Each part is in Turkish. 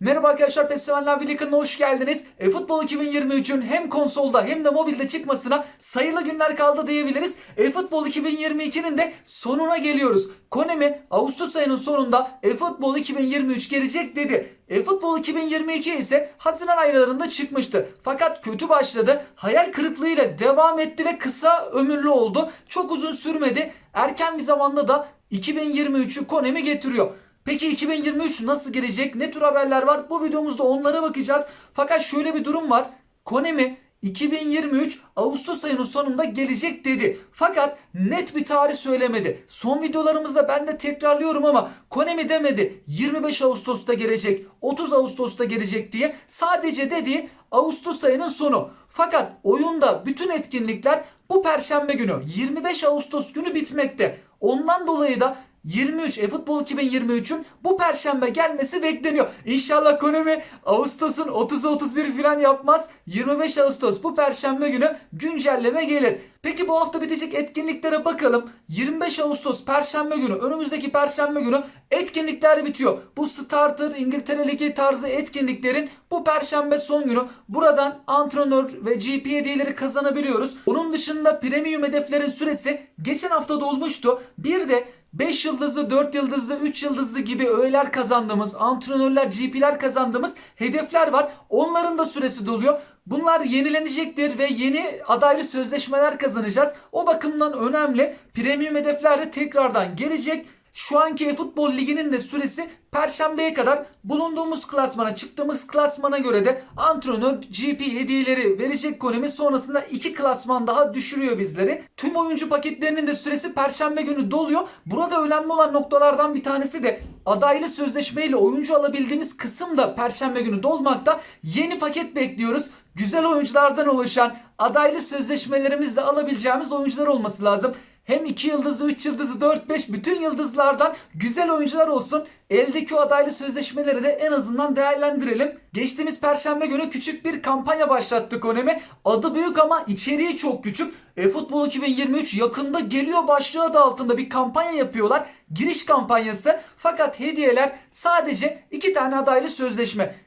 Merhaba arkadaşlar Festivaller Birliği'ne hoş geldiniz. E, Futbol 2023'ün hem konsolda hem de mobilde çıkmasına sayılı günler kaldı diyebiliriz. E, Futbol 2022'nin de sonuna geliyoruz. Konemi Ağustos ayının sonunda e, Futbol 2023 gelecek dedi. E, Futbol 2022 ise Haziran aylarında çıkmıştı. Fakat kötü başladı. Hayal kırıklığıyla devam etti ve kısa ömürlü oldu. Çok uzun sürmedi. Erken bir zamanda da 2023'ü Konemi getiriyor. Peki 2023 nasıl gelecek? Ne tür haberler var? Bu videomuzda onlara bakacağız. Fakat şöyle bir durum var. Konemi 2023 Ağustos ayının sonunda gelecek dedi. Fakat net bir tarih söylemedi. Son videolarımızda ben de tekrarlıyorum ama Konemi demedi. 25 Ağustos'ta gelecek, 30 Ağustos'ta gelecek diye. Sadece dediği Ağustos ayının sonu. Fakat oyunda bütün etkinlikler bu perşembe günü 25 Ağustos günü bitmekte. Ondan dolayı da 23 e-futbol 2023'ün bu perşembe gelmesi bekleniyor. İnşallah Konami Ağustos'un 30'u 31 falan yapmaz. 25 Ağustos bu perşembe günü güncelleme gelir. Peki bu hafta bitecek etkinliklere bakalım. 25 Ağustos perşembe günü önümüzdeki perşembe günü etkinlikler bitiyor. Bu Starter İngiltere Ligi tarzı etkinliklerin bu perşembe son günü. Buradan antrenör ve GP hediyeleri kazanabiliyoruz. Onun dışında premium hedeflerin süresi geçen hafta dolmuştu. Bir de 5 yıldızlı, 4 yıldızlı, 3 yıldızlı gibi öğeler kazandığımız, antrenörler, GP'ler kazandığımız hedefler var. Onların da süresi doluyor. Bunlar yenilenecektir ve yeni adaylı sözleşmeler kazanacağız. O bakımdan önemli. Premium hedefler de tekrardan gelecek. Şu anki futbol liginin de süresi Perşembeye kadar bulunduğumuz klasmana çıktığımız klasmana göre de antrenör GP hediyeleri verecek Konami sonrasında iki klasman daha düşürüyor bizleri. Tüm oyuncu paketlerinin de süresi Perşembe günü doluyor. Burada önemli olan noktalardan bir tanesi de adaylı sözleşmeyle oyuncu alabildiğimiz kısım da Perşembe günü dolmakta. Yeni paket bekliyoruz. Güzel oyunculardan oluşan adaylı sözleşmelerimizle alabileceğimiz oyuncular olması lazım. Hem 2 yıldızı, 3 yıldızı, 4, 5 bütün yıldızlardan güzel oyuncular olsun. Eldeki o adaylı sözleşmeleri de en azından değerlendirelim. Geçtiğimiz perşembe günü küçük bir kampanya başlattık Konemi. Adı büyük ama içeriği çok küçük. E, Futbol 2023 yakında geliyor başlığı adı altında bir kampanya yapıyorlar. Giriş kampanyası. Fakat hediyeler sadece 2 tane adaylı sözleşme.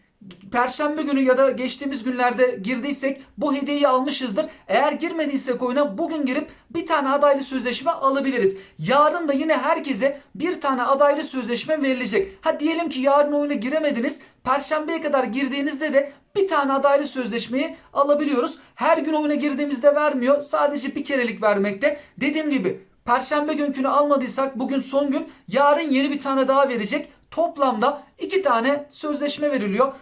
Perşembe günü ya da geçtiğimiz günlerde girdiysek bu hediyeyi almışızdır. Eğer girmediysek oyuna bugün girip bir tane adaylı sözleşme alabiliriz. Yarın da yine herkese bir tane adaylı sözleşme verilecek. Ha diyelim ki yarın oyuna giremediniz. Perşembeye kadar girdiğinizde de bir tane adaylı sözleşmeyi alabiliyoruz. Her gün oyuna girdiğimizde vermiyor. Sadece bir kerelik vermekte. Dediğim gibi Perşembe günkünü almadıysak bugün son gün. Yarın yeni bir tane daha verecek. Toplamda iki tane sözleşme veriliyor.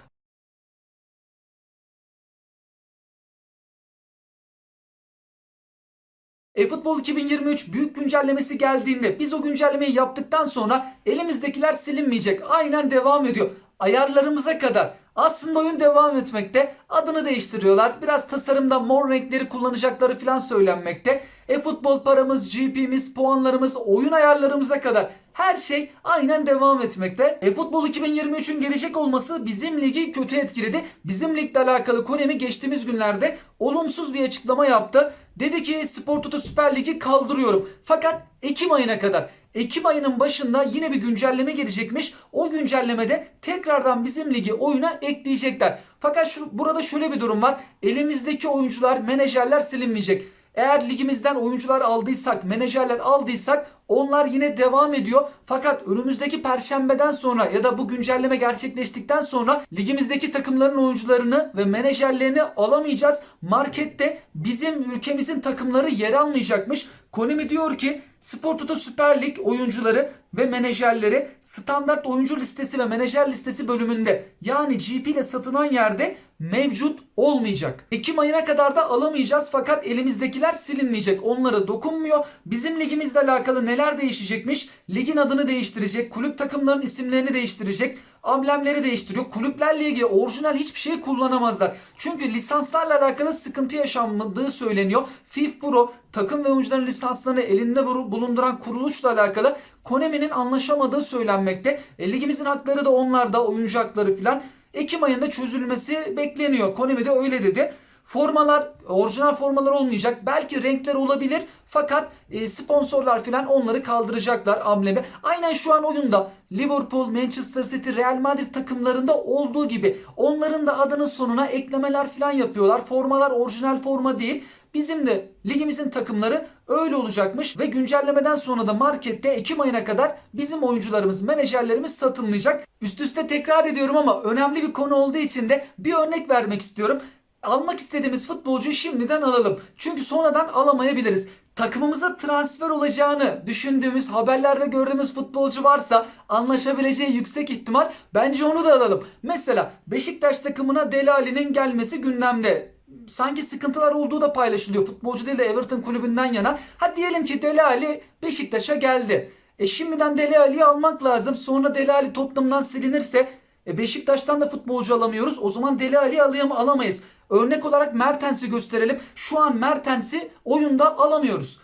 eFootball 2023 büyük güncellemesi geldiğinde biz o güncellemeyi yaptıktan sonra elimizdekiler silinmeyecek. Aynen devam ediyor. Ayarlarımıza kadar. Aslında oyun devam etmekte. Adını değiştiriyorlar. Biraz tasarımda mor renkleri kullanacakları falan söylenmekte. E-futbol paramız, GP'miz, puanlarımız, oyun ayarlarımıza kadar her şey aynen devam etmekte. E-futbol 2023'ün gelecek olması bizim ligi kötü etkiledi. Bizim ligle alakalı Konemi geçtiğimiz günlerde olumsuz bir açıklama yaptı. Dedi ki Spor Toto Süper Ligi kaldırıyorum. Fakat Ekim ayına kadar. Ekim ayının başında yine bir güncelleme gelecekmiş. O güncellemede tekrardan bizim ligi oyuna ekleyecekler. Fakat şu, burada şöyle bir durum var. Elimizdeki oyuncular, menajerler silinmeyecek. Eğer ligimizden oyuncular aldıysak, menajerler aldıysak onlar yine devam ediyor. Fakat önümüzdeki perşembeden sonra ya da bu güncelleme gerçekleştikten sonra ligimizdeki takımların oyuncularını ve menajerlerini alamayacağız. Markette bizim ülkemizin takımları yer almayacakmış. Konemi diyor ki Spor Toto Süper Lig oyuncuları ve menajerleri standart oyuncu listesi ve menajer listesi bölümünde yani GP ile satılan yerde mevcut olmayacak. Ekim ayına kadar da alamayacağız fakat elimizdekiler silinmeyecek. Onlara dokunmuyor. Bizim ligimizle alakalı neler değişecekmiş? Ligin adını değiştirecek, kulüp takımlarının isimlerini değiştirecek, amblemleri değiştiriyor. Kulüplerle ilgili orijinal hiçbir şey kullanamazlar. Çünkü lisanslarla alakalı sıkıntı yaşanmadığı söyleniyor. FIFA Pro takım ve oyuncuların lisanslarını elinde bulunduran kuruluşla alakalı Konami'nin anlaşamadığı söylenmekte. E, ligimizin hakları da onlarda, oyuncu filan. Ekim ayında çözülmesi bekleniyor. Konami de öyle dedi. Formalar orijinal formalar olmayacak. Belki renkler olabilir. Fakat e, sponsorlar falan onları kaldıracaklar amblemi. Aynen şu an oyunda Liverpool, Manchester City, Real Madrid takımlarında olduğu gibi onların da adının sonuna eklemeler falan yapıyorlar. Formalar orijinal forma değil. Bizim de ligimizin takımları öyle olacakmış ve güncellemeden sonra da markette Ekim ayına kadar bizim oyuncularımız, menajerlerimiz satılmayacak. Üst üste tekrar ediyorum ama önemli bir konu olduğu için de bir örnek vermek istiyorum. Almak istediğimiz futbolcuyu şimdiden alalım. Çünkü sonradan alamayabiliriz. Takımımıza transfer olacağını düşündüğümüz, haberlerde gördüğümüz futbolcu varsa anlaşabileceği yüksek ihtimal bence onu da alalım. Mesela Beşiktaş takımına Delali'nin gelmesi gündemde sanki sıkıntılar olduğu da paylaşılıyor. Futbolcu değil de Everton kulübünden yana. Ha diyelim ki Dele Ali Beşiktaş'a geldi. E şimdiden Dele Ali'yi almak lazım. Sonra Dele Ali Tottenham'dan silinirse e Beşiktaş'tan da futbolcu alamıyoruz. O zaman Dele Ali'yi alayım alamayız. Örnek olarak Mertens'i gösterelim. Şu an Mertens'i oyunda alamıyoruz.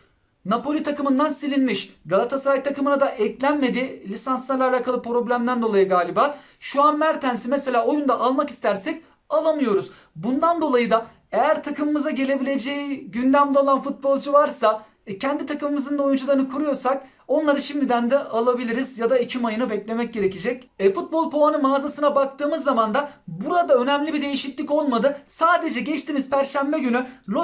Napoli takımından silinmiş. Galatasaray takımına da eklenmedi. Lisanslarla alakalı problemden dolayı galiba. Şu an Mertens'i mesela oyunda almak istersek alamıyoruz. Bundan dolayı da eğer takımımıza gelebileceği gündemde olan futbolcu varsa e, kendi takımımızın da oyuncularını kuruyorsak onları şimdiden de alabiliriz ya da Ekim ayını beklemek gerekecek. E, futbol puanı mağazasına baktığımız zaman da burada önemli bir değişiklik olmadı. Sadece geçtiğimiz perşembe günü Lo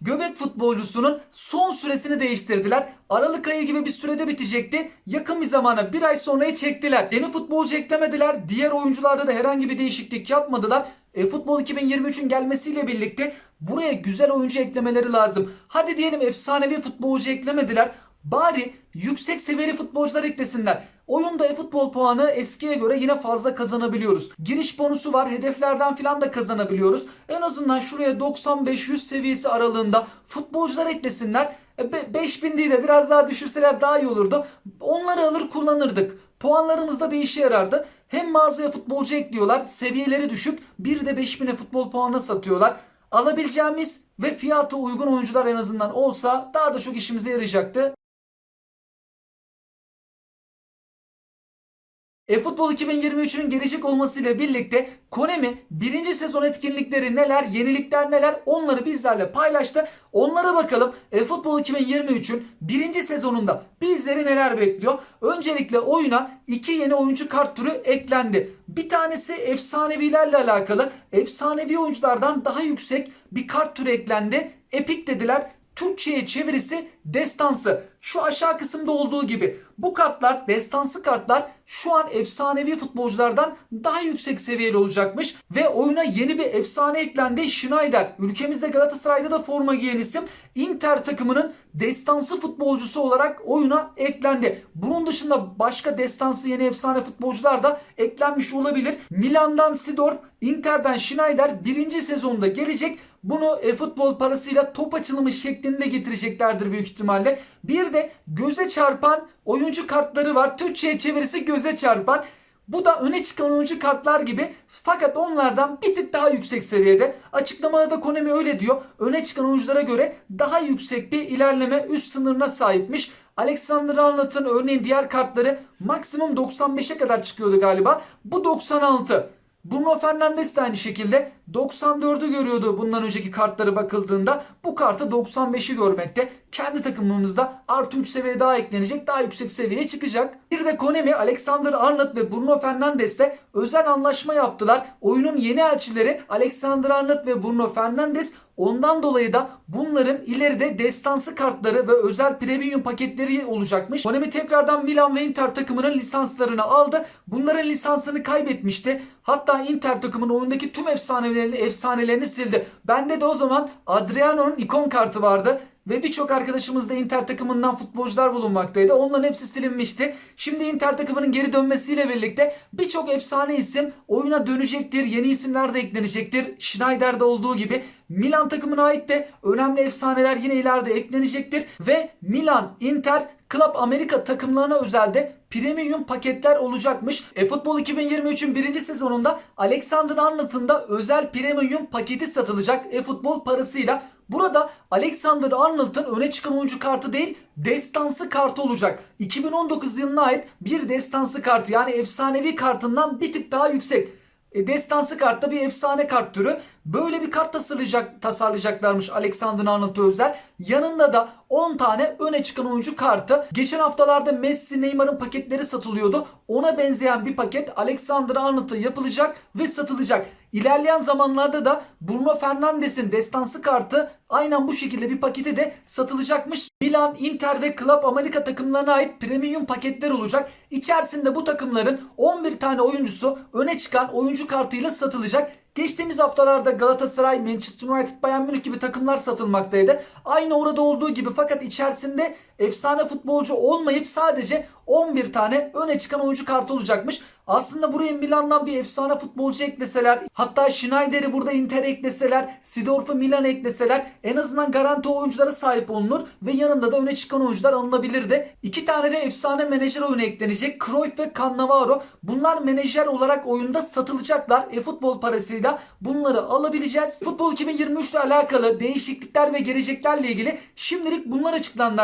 göbek futbolcusunun son süresini değiştirdiler. Aralık ayı gibi bir sürede bitecekti. Yakın bir zamana bir ay sonraya çektiler. Yeni futbolcu eklemediler. Diğer oyuncularda da herhangi bir değişiklik yapmadılar. E, Futbol 2023'ün gelmesiyle birlikte buraya güzel oyuncu eklemeleri lazım. Hadi diyelim efsanevi futbolcu eklemediler. Bari yüksek seviyeli futbolcular eklesinler. Oyunda e-futbol puanı eskiye göre yine fazla kazanabiliyoruz. Giriş bonusu var. Hedeflerden filan da kazanabiliyoruz. En azından şuraya 90-500 seviyesi aralığında futbolcular eklesinler. E, 5000 değil de biraz daha düşürseler daha iyi olurdu. Onları alır kullanırdık. Puanlarımız da bir işe yarardı. Hem mağazaya futbolcu ekliyorlar. Seviyeleri düşük. Bir de 5000'e futbol puanı satıyorlar. Alabileceğimiz ve fiyatı uygun oyuncular en azından olsa daha da çok işimize yarayacaktı. eFootball 2023'ün gelecek olmasıyla birlikte Konami birinci sezon etkinlikleri neler, yenilikler neler onları bizlerle paylaştı. Onlara bakalım eFootball 2023'ün birinci sezonunda bizleri neler bekliyor? Öncelikle oyuna iki yeni oyuncu kart türü eklendi. Bir tanesi efsanevilerle alakalı. Efsanevi oyunculardan daha yüksek bir kart türü eklendi. Epic dediler. Türkçe'ye çevirisi destansı. Şu aşağı kısımda olduğu gibi. Bu kartlar destansı kartlar şu an efsanevi futbolculardan daha yüksek seviyeli olacakmış. Ve oyuna yeni bir efsane eklendi. Schneider. Ülkemizde Galatasaray'da da forma giyen isim. Inter takımının destansı futbolcusu olarak oyuna eklendi. Bunun dışında başka destansı yeni efsane futbolcular da eklenmiş olabilir. Milan'dan Sidorf, Inter'den Schneider birinci sezonda gelecek. Bunu e-futbol parasıyla top açılımı şeklinde getireceklerdir büyük ihtimalle. Bir de göze çarpan oyuncu kartları var. Türkçe'ye çevirisi göze çarpan. Bu da öne çıkan oyuncu kartlar gibi fakat onlardan bir tık daha yüksek seviyede. Açıklamada da Konami öyle diyor. Öne çıkan oyunculara göre daha yüksek bir ilerleme üst sınırına sahipmiş. Alexander Arnold'un örneğin diğer kartları maksimum 95'e kadar çıkıyordu galiba. Bu 96. Bruno Fernandes de aynı şekilde 94'ü görüyordu bundan önceki kartları bakıldığında. Bu kartı 95'i görmekte. Kendi takımımızda artı 3 seviye daha eklenecek. Daha yüksek seviyeye çıkacak. Bir de Konami, Alexander Arnold ve Bruno Fernandes'le özel anlaşma yaptılar. Oyunun yeni elçileri Alexander Arnold ve Bruno Fernandes Ondan dolayı da bunların ileride destansı kartları ve özel premium paketleri olacakmış. Konami tekrardan Milan ve Inter takımının lisanslarını aldı. Bunların lisansını kaybetmişti. Hatta Inter takımının oyundaki tüm efsanelerini, efsanelerini sildi. Bende de o zaman Adriano'nun ikon kartı vardı. Ve birçok arkadaşımız da Inter takımından futbolcular bulunmaktaydı. Onların hepsi silinmişti. Şimdi Inter takımının geri dönmesiyle birlikte birçok efsane isim oyuna dönecektir. Yeni isimler de eklenecektir. Schneider'de olduğu gibi. Milan takımına ait de önemli efsaneler yine ileride eklenecektir. Ve Milan, Inter, Club Amerika takımlarına özelde premium paketler olacakmış. eFootball 2023'ün birinci sezonunda Alexander Arnold'un da özel premium paketi satılacak eFootball parasıyla. Burada Alexander Arnold'un öne çıkan oyuncu kartı değil destansı kartı olacak. 2019 yılına ait bir destansı kartı yani efsanevi kartından bir tık daha yüksek. E, destansı kartta bir efsane kart türü. Böyle bir kart tasarlayacak, tasarlayacaklarmış Alexander Arnold'a özel. Yanında da 10 tane öne çıkan oyuncu kartı. Geçen haftalarda Messi, Neymar'ın paketleri satılıyordu. Ona benzeyen bir paket Alexander Arnold'a yapılacak ve satılacak. İlerleyen zamanlarda da Bruno Fernandes'in destansı kartı aynen bu şekilde bir paketi de satılacakmış. Milan, Inter ve Club Amerika takımlarına ait premium paketler olacak. İçerisinde bu takımların 11 tane oyuncusu öne çıkan oyuncu kartıyla satılacak. Geçtiğimiz haftalarda Galatasaray, Manchester United, Bayern Münih gibi takımlar satılmaktaydı. Aynı orada olduğu gibi fakat içerisinde efsane futbolcu olmayıp sadece 11 tane öne çıkan oyuncu kartı olacakmış. Aslında buraya Milan'dan bir efsane futbolcu ekleseler, hatta Schneider'i burada Inter ekleseler, Sidorf'u Milan ekleseler en azından garanti oyunculara sahip olunur ve yanında da öne çıkan oyuncular alınabilirdi. İki tane de efsane menajer oyunu eklenecek. Cruyff ve Cannavaro. Bunlar menajer olarak oyunda satılacaklar. E futbol parasıyla bunları alabileceğiz. Futbol 2023 ile alakalı değişiklikler ve geleceklerle ilgili şimdilik bunlar açıklandı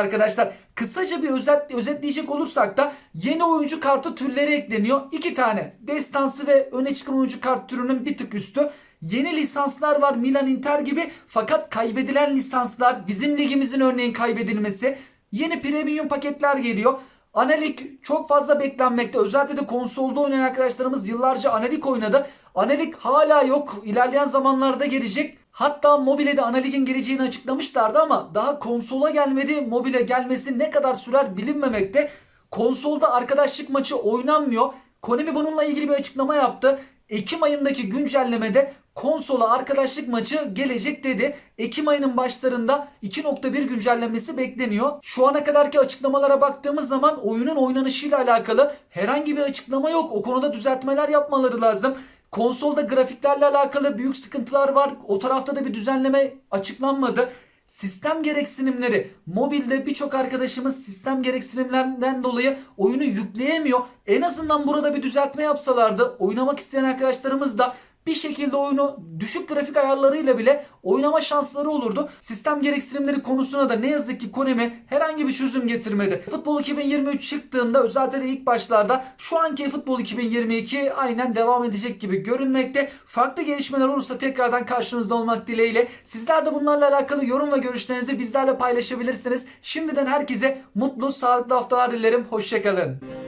Kısaca bir özet, özetleyecek olursak da yeni oyuncu kartı türleri ekleniyor. İki tane destansı ve öne çıkan oyuncu kart türünün bir tık üstü. Yeni lisanslar var Milan Inter gibi fakat kaybedilen lisanslar bizim ligimizin örneğin kaybedilmesi. Yeni premium paketler geliyor. Analik çok fazla beklenmekte. Özellikle de konsolda oynayan arkadaşlarımız yıllarca Analik oynadı. Analik hala yok. İlerleyen zamanlarda gelecek. Hatta mobile de Analig'in geleceğini açıklamışlardı ama daha konsola gelmedi. Mobile gelmesi ne kadar sürer bilinmemekte. Konsolda arkadaşlık maçı oynanmıyor. Konami bununla ilgili bir açıklama yaptı. Ekim ayındaki güncellemede konsola arkadaşlık maçı gelecek dedi. Ekim ayının başlarında 2.1 güncellemesi bekleniyor. Şu ana kadarki açıklamalara baktığımız zaman oyunun oynanışıyla alakalı herhangi bir açıklama yok. O konuda düzeltmeler yapmaları lazım. Konsolda grafiklerle alakalı büyük sıkıntılar var. O tarafta da bir düzenleme açıklanmadı. Sistem gereksinimleri mobilde birçok arkadaşımız sistem gereksinimlerinden dolayı oyunu yükleyemiyor. En azından burada bir düzeltme yapsalardı oynamak isteyen arkadaşlarımız da bir şekilde oyunu düşük grafik ayarlarıyla bile oynama şansları olurdu. Sistem gereksinimleri konusuna da ne yazık ki Konami herhangi bir çözüm getirmedi. Futbol 2023 çıktığında özellikle ilk başlarda şu anki Futbol 2022 aynen devam edecek gibi görünmekte. Farklı gelişmeler olursa tekrardan karşınızda olmak dileğiyle. Sizler de bunlarla alakalı yorum ve görüşlerinizi bizlerle paylaşabilirsiniz. Şimdiden herkese mutlu, sağlıklı haftalar dilerim. Hoşçakalın.